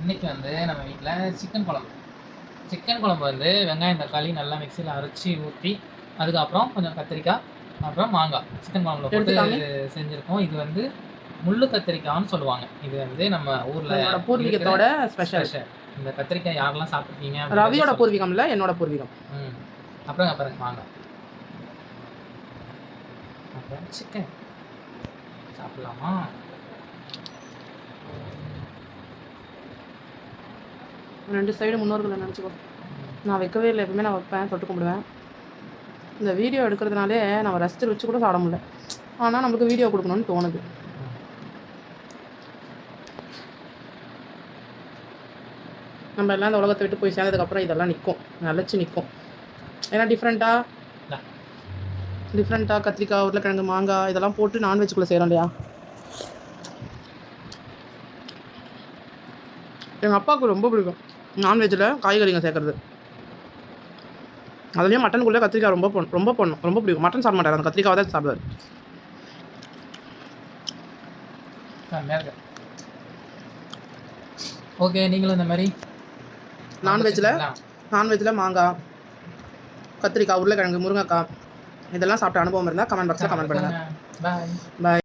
இன்னைக்கு வந்து நம்ம வீட்டில் சிக்கன் குழம்பு. சிக்கன் குழம்பு வந்து வெங்காயம் தக்காளி நல்லா மிக்சியில் அரைச்சி ஊற்றி அதுக்கப்புறம் கொஞ்சம் கத்திரிக்காய் அப்புறம் மாங்காய். சிக்கன் குழம்புல போட்டு செஞ்சுருக்கோம். இது வந்து முள்ளு கத்திரிக்காய்னு சொல்லுவாங்க. இது வந்து நம்ம ஊரில் பூர்வீகத்தோட ஸ்பெஷல் இந்த கத்திரிக்காய் யாரெல்லாம் சாப்பிட்ருக்கீங்க ரவியோட சொல்லி- பூர்வீகம்ல என்னோட பூர்வீகம். ம். அப்புறம் அப்புறம் மாங்காய் அப்புறம் சிக்கன் சாப்பிடலாமா? ரெண்டு சைடு முன்னோர்களை நினச்சிக்கோ. நான் வைக்கவே இல்லை. எப்பவுமே நான் வைப்பேன் தொட்டு கும்பிடுவேன். இந்த வீடியோ எடுக்கிறதுனாலே நம்ம ரசித்து வச்சு கூட சாப்பிட முடியல. ஆனால் நம்மளுக்கு வீடியோ கொடுக்கணும்னு தோணுது. நம்ம எல்லாம் இந்த உலகத்தை விட்டு போய் சேர்ந்ததுக்கப்புறம் இதெல்லாம் நிற்கும் நிலச்சி நிற்கும் ஏன்னா டிஃப்ரெண்ட்டாக டிஃப்ரெண்ட்டாக கத்திரிக்காய் உருளைக்கிழங்கு மாங்காய் இதெல்லாம் போட்டு நான்வெஜ்குள்ளே செய்கிறோம் இல்லையா? எங்கள் அப்பாவுக்கு ரொம்ப பிடிக்கும். நான்வெஜ்ஜில் காய்கறிங்க சேர்க்குறது. அதுலேயும் மட்டனுக்குள்ளே கத்திரிக்காய் ரொம்ப போடணும் ரொம்ப போடணும் ரொம்ப பிடிக்கும். மட்டன் சாப்பிட மாட்டார். அந்த கத்திரிக்காவை தான் சாப்பிடுவார். ஓகே நீங்களும் இந்த மாதிரி நான்வெஜ்ஜில் நான்வெஜ்ஜில் மாங்காய் கத்திரிக்காய் உருளைக்கிழங்கு முருங்கைக்காய் இதெல்லாம் சாப்பிட்ட அனுபவம் இருந்தால் கமெண்ட் பாக்ஸில் கமெண்ட் பண்ணுங்கள் பாய் பாய்